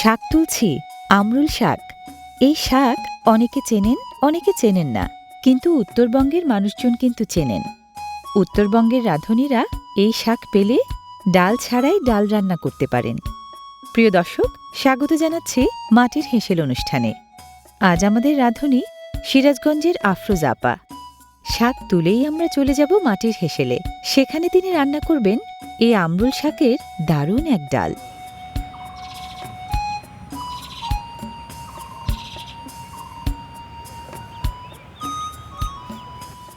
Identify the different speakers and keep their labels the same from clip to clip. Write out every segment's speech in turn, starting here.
Speaker 1: শাক তুলছি, আমরুল শাক। এই শাক অনেকে চেনেন অনেকে চেনেন না। কিন্তু উত্তরবঙ্গের মানুষজন কিন্তু চেনেন। উত্তরবঙ্গের রাঁধুনিরা এই শাক পেলে ডাল ছাড়াই ডাল রান্না করতে পারেন। প্রিয় দর্শক, স্বাগত জানাচ্ছি মাটির হেঁসেল অনুষ্ঠানে। আজ আমাদের রাঁধুনি সিরাজগঞ্জের আফরোজ আপা। শাক তুলেই আমরা চলে যাব মাটির হেসেলে। সেখানে তিনি রান্না করবেন এই আমরুল শাকের দারুণ এক ডাল।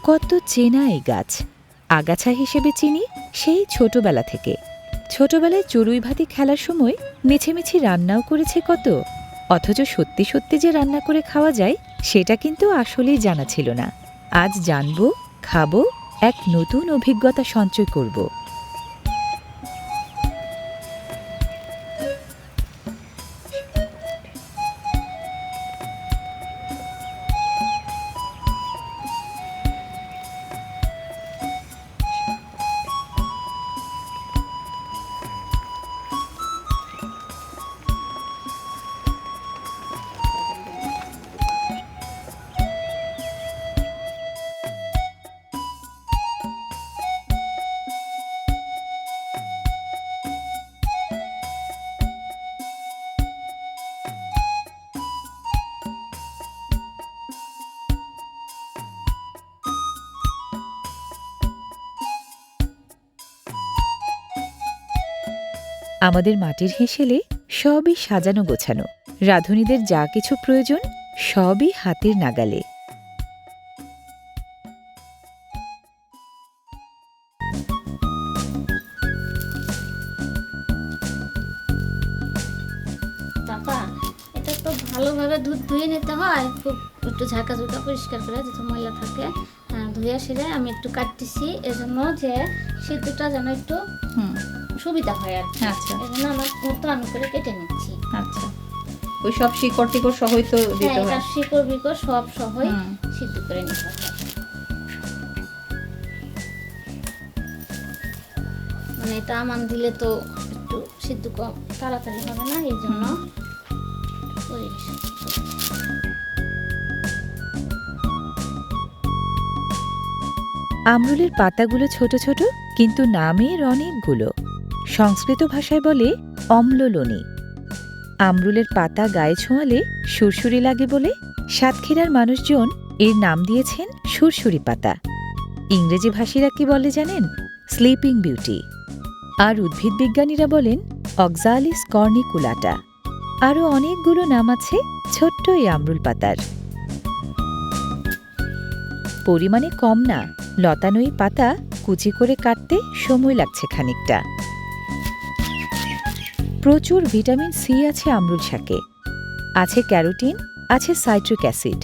Speaker 1: কত চেনা এই গাছ। আগাছা হিসেবে চিনি সেই ছোটবেলা থেকে। ছোটবেলায় চড়ুই ভাতি খেলার সময় মেছেমেছি রান্নাও করেছে কত। অথচ সত্যি সত্যি যে রান্না করে খাওয়া যায়, সেটা কিন্তু আসলেই জানা ছিল না। আজ জানব, খাব, এক নতুন অভিজ্ঞতা সঞ্চয় করব। আমাদের মাটির হেসেলে সবই সাজানো গোছানো। রাঁধুনিদের যা কিছু প্রয়োজন সবই হাতের নাগালে।
Speaker 2: চাপা এটা তো ভালোভাবে দুধ ধুয়ে নিতে হয়। খুব একটু ঝাঁকা ঝুঁকা পরিষ্কার করে যাতে ময়লা থাকে। হ্যাঁ, ধুয়ে সেরে আমি একটু কাটতেছি। এজন্য যে সিদ্ধটা যেন একটু সুবিধা হয় আর
Speaker 3: আচ্ছা।
Speaker 2: এজন্য আমার মতো আমি করে কেটে নিচ্ছি।
Speaker 3: আচ্ছা। ওই সব শিকড় টিকড় সহই তো
Speaker 2: হ্যাঁ
Speaker 3: দিতে
Speaker 2: এটা
Speaker 3: হয়।
Speaker 2: শিকড় বিকড় সব সহই সিদ্ধ করে নিতে হয় মানে এটা আমান দিলে তো একটু সিদ্ধ কম তাড়াতাড়ি হবে না এই জন্য
Speaker 1: আমরুলের পাতাগুলো ছোট ছোট কিন্তু নামের অনেকগুলো সংস্কৃত ভাষায় বলে অম্ললনি আমরুলের পাতা গায়ে ছোঁয়ালে সুরসুরি লাগে বলে সাতক্ষীরার মানুষজন এর নাম দিয়েছেন সুরসুরি পাতা। ইংরেজি ভাষীরা কি বলে জানেন? Sleeping beauty. আর উদ্ভিদ বিজ্ঞানীরা বলেন অক্সালিস কর্নিকুলাটা। আরও অনেকগুলো নাম আছে ছোট্ট এই আমরুল পাতার। পরিমাণে কম না লতানোই পাতা কুচি করে কাটতে সময় লাগছে খানিকটা। প্রচুর ভিটামিন সি আছে আমরুল শাকে। আছে ক্যারোটিন, আছে সাইট্রিক অ্যাসিড।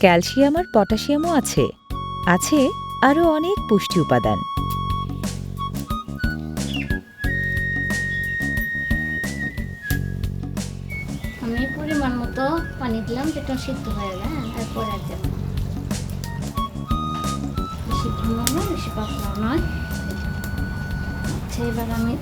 Speaker 1: ক্যালসিয়াম আর পটাশিয়ামও আছে। আছে আরও অনেক পুষ্টি উপাদান।
Speaker 2: পরিমাণ মতো পানি দিলাম, যেটা সিদ্ধ হয়ে গেল হ্যাঁ আর নয়। আচ্ছা এবার আমি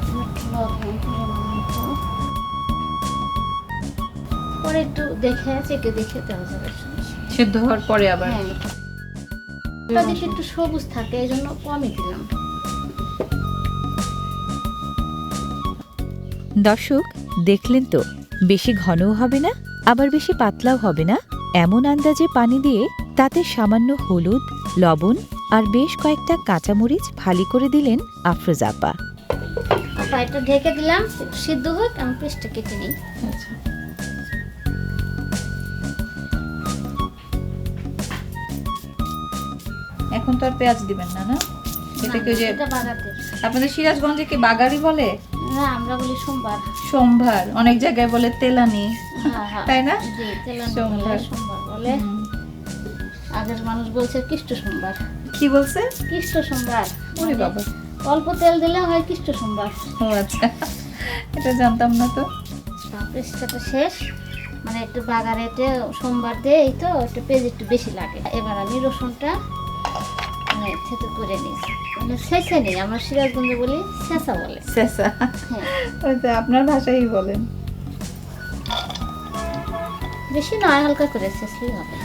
Speaker 2: পরে একটু দেখে চেকে দেখে দেওয়া যাবে সমস্যা
Speaker 3: সিদ্ধ হওয়ার পরে আবার।
Speaker 2: হ্যাঁ দেখি একটু সবুজ থাকে এই জন্য কমই দিলাম।
Speaker 1: দর্শক দেখলেন তো বেশি ঘনও হবে না আবার বেশি পাতলাও হবে না। এমন আন্দাজে পানি দিয়ে তাতে সামান্য হলুদ লবণ আর বেশ কয়েকটা কাঁচামরিচ ভালি করে দিলেন আফরোজ আপা
Speaker 2: ঢেকে দিলাম সিদ্ধ হোক আমি পেস্টটা কেটে নিই।
Speaker 3: আচ্ছা। এখন তো আর পেঁয়াজ দিবেন না না? এটাকে ওই যে আপনাদের সিরাজগঞ্জে কি বাগারি বলে?
Speaker 2: না আমরা বলি সোমবার।
Speaker 3: সোমবার। অনেক জায়গায় বলে তেলানি।
Speaker 2: হ্যাঁ, হ্যাঁ।
Speaker 3: তাই না?
Speaker 2: জি, তেলানি
Speaker 3: সোমবার।
Speaker 2: বলে, সোমবার। বলে। আগের মানুষ বলছে কৃষ্ণ সোমবার।
Speaker 3: কি বলছে?
Speaker 2: কৃষ্ণ সোমবার।
Speaker 3: ওরে
Speaker 2: মানে
Speaker 3: বাবা।
Speaker 2: অল্প তেল দিলে হয় কৃষ্ণ সোমবার
Speaker 3: ও আচ্ছা এটা জানতাম না তো।
Speaker 2: পেস্টটা শেষ। মানে একটু বাগারেতে সোমবার দিয়ে এই তো একটু পেঁয়াজ একটু বেশি লাগে। এবার আমি রসুনটা মানে থেতু করে নিই। মানে শেষে নেই আমরা সিরাজগঞ্জে বলি শেষা বলে।
Speaker 3: শেষা?
Speaker 2: হ্যাঁ।
Speaker 3: ওই তো আপনার ভাষাই বলেন।
Speaker 2: বেশি নয় হালকা করে ছেঁচলেই হবে।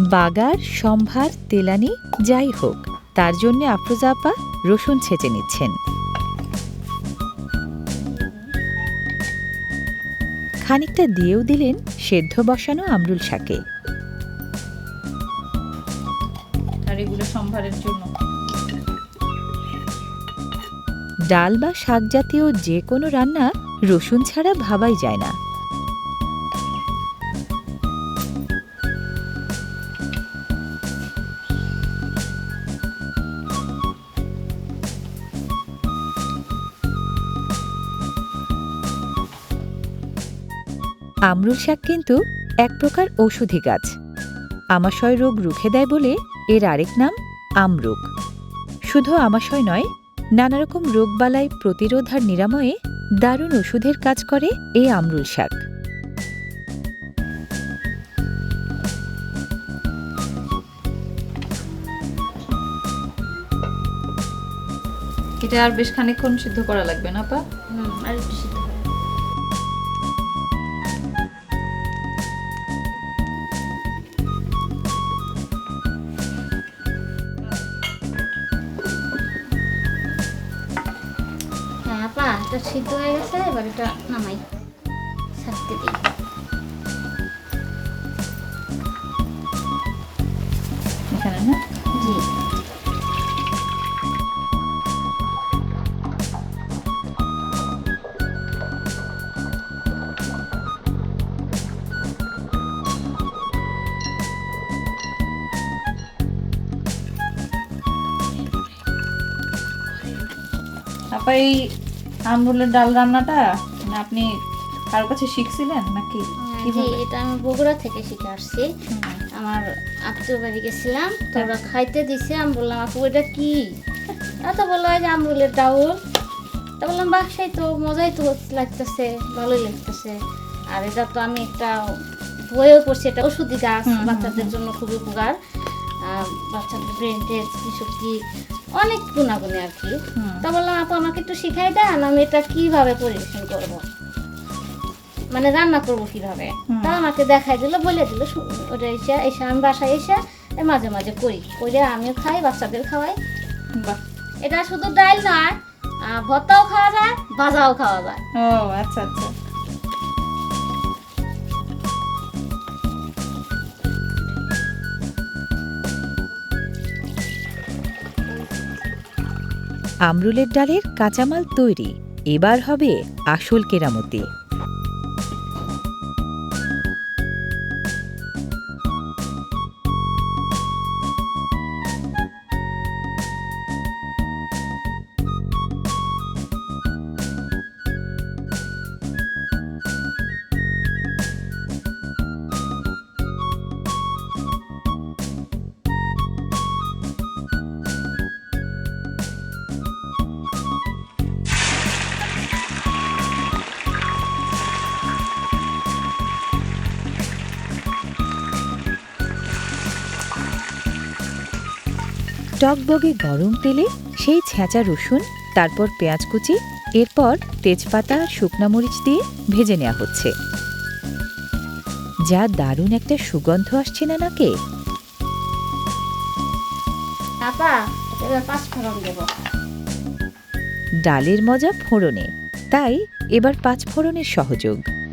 Speaker 1: বাগার সম্ভার তেলানি যাই হোক তার জন্য আফরোজা আপা রসুন ছেঁচে নিচ্ছেন। খানিকটা দিয়েও দিলেন সেদ্ধ বসানো আমরুল শাকে।
Speaker 3: আর এগুলো সম্ভারের জন্য।
Speaker 1: ডাল বা শাক জাতীয় যে কোনো রান্না রসুন ছাড়া ভাবাই যায় না। আমরুল শাক কিন্তু এক প্রকার ঔষধি গাছ। আমাশয় রোগ রুখে দেয় বলে এর আরেক নাম আমরোগ। শুধু আমাশয় নয় নানা রকম রোগবালাই প্রতিরোধ আর নিরাময়ে দারুণ ওষুধের কাজ করে এই আমরুল শাক।
Speaker 3: এটা আর বেশ খানিকক্ষণ সিদ্ধ করা লাগবে না
Speaker 2: হুম আর একটু আপা এটা সিদ্ধ হয়ে গেছে এবার এটা নামাই
Speaker 3: আমরুলের ডাল রান্নাটা? মানে আপনি কারোর কাছে শিখছিলেন নাকি?
Speaker 2: হ্যাঁ, এটা আমি বগুড়া থেকে শিখে আসছি। আমার আত্মীয় বাড়ি গেছিলাম তো ওরা খাইতে দিছে। আমি বললাম আপু এটা কি? এত বলল যে আমরুলের ডাউল। তা বললাম বাহ সেই তো মজাই তো লাগতেছে ভালোই লাগতেছে। আর এটা তো আমি একটা বইও পড়ছি এটা ওষুধি গাছ বাচ্চাদের জন্য খুবই উপকার। বাচ্চাদের ব্রেন টেস্ট শক্তি অনেক গুণাগুণে আর কি। তা বললাম আপু আমাকে একটু শিখাই দেন আমি এটা কীভাবে পরিবেশন করব? মানে রান্না করব কীভাবে? তা আমাকে দেখাই দিল বলে দিল ওটা এসে এসে আমি বাসায় এসে মাঝে মাঝে করি। করে আমিও খাই বাচ্চাদের খাওয়াই।
Speaker 3: বাহ।
Speaker 2: এটা শুধু ডাল নয় ভর্তাও খাওয়া যায় ভাজাও খাওয়া যায়।
Speaker 3: ও আচ্ছা আচ্ছা।
Speaker 1: আমরুলের ডালের কাঁচামাল তৈরি। এবার হবে আসল কেরামতি। টকবগে গরম তেলে সেই ছেঁচা রসুন তারপর পেঁয়াজ কুচি এরপর তেজপাতা শুকনা মরিচ দিয়ে ভেজে নেওয়া হচ্ছে। যা দারুণ একটা সুগন্ধ আসছে না নাকে ডালের মজা ফোড়নে তাই এবার পাঁচ ফোড়নের সহযোগ।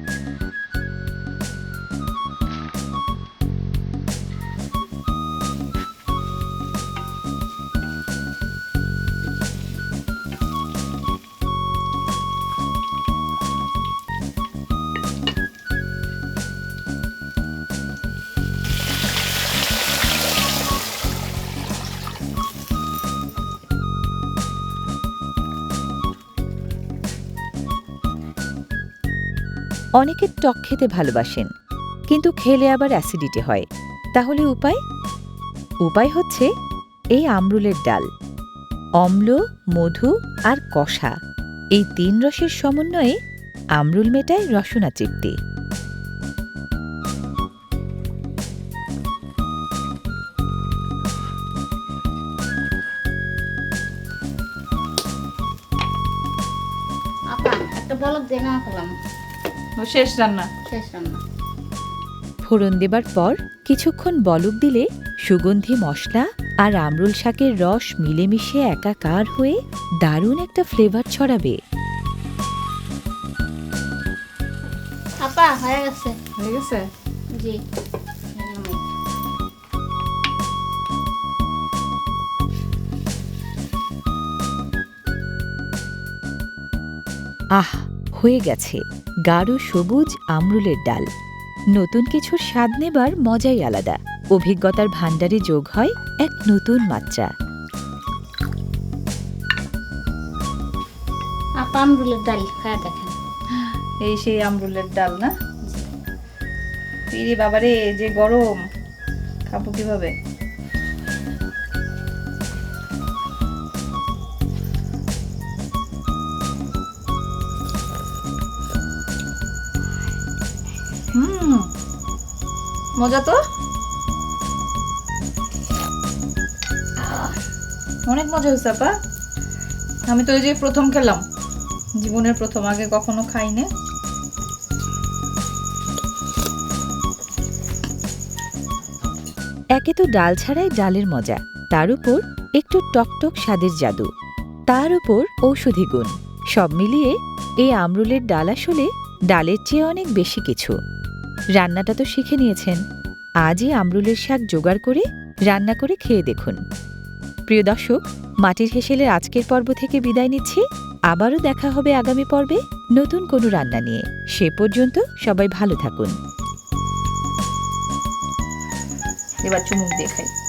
Speaker 1: অনেকে টক খেতে ভালোবাসেন, কিন্তু খেলে আবার অ্যাসিডিটি হয়। তাহলে উপায়? উপায় হচ্ছে এই আমরুলের ডাল, অম্ল, মধু আর কষা। এই তিন রসের সমন্বয়ে আমরুল মেটায় রসনা তৃপ্তি
Speaker 2: বলক
Speaker 3: শেষ রান্না।
Speaker 2: শেষ রান্না।
Speaker 1: ফোড়ন দেবার পর কিছুক্ষণ বলক দিলে সুগন্ধি মশলা আর আমরুল শাকের রস মিলেমিশে একাকার হয়ে দারুণ একটা ফ্লেভার ছড়াবে।
Speaker 2: আপা হয়ে গেছে।
Speaker 3: হয়ে গেছে?
Speaker 2: জি।
Speaker 1: আহ হয়ে গেছে। গাঢ় সবুজ আমরুলের ডাল। নতুন কিছুর স্বাদ নেবার মজাই আলাদা। অভিজ্ঞতার ভাণ্ডারে যোগ হয় এক নতুন মাত্রা।
Speaker 2: আপা আমরুলের ডাল খায় দেখেন।
Speaker 3: এই সেই আমরুলের ডাল না? বাবারে যে গরম। খাব কীভাবে? মজা তো? অনেক মজা হয়েছে, আপা। আমি তো ওই যে প্রথম খেলাম। জীবনের প্রথম, আগে কখনো খাইনি।
Speaker 1: একে তো ডাল ছাড়াই ডালের মজা, তার উপর একটু টকটক স্বাদের জাদু, তার উপর ঔষধি গুণ, সব মিলিয়ে এই আমরুলের ডাল আসলে ডালের চেয়ে অনেক বেশি কিছু। রান্নাটা তো শিখে নিয়েছেন। আজই আমরুলের শাক জোগাড় করে রান্না করে খেয়ে দেখুন। প্রিয় দর্শক, মাটির হেসেলের আজকের পর্ব থেকে বিদায় নিচ্ছি। আবারও দেখা হবে আগামী পর্বে নতুন কোনো রান্না নিয়ে। সে পর্যন্ত সবাই ভালো থাকুন।
Speaker 3: এবার চুমুক দিয়ে খাই।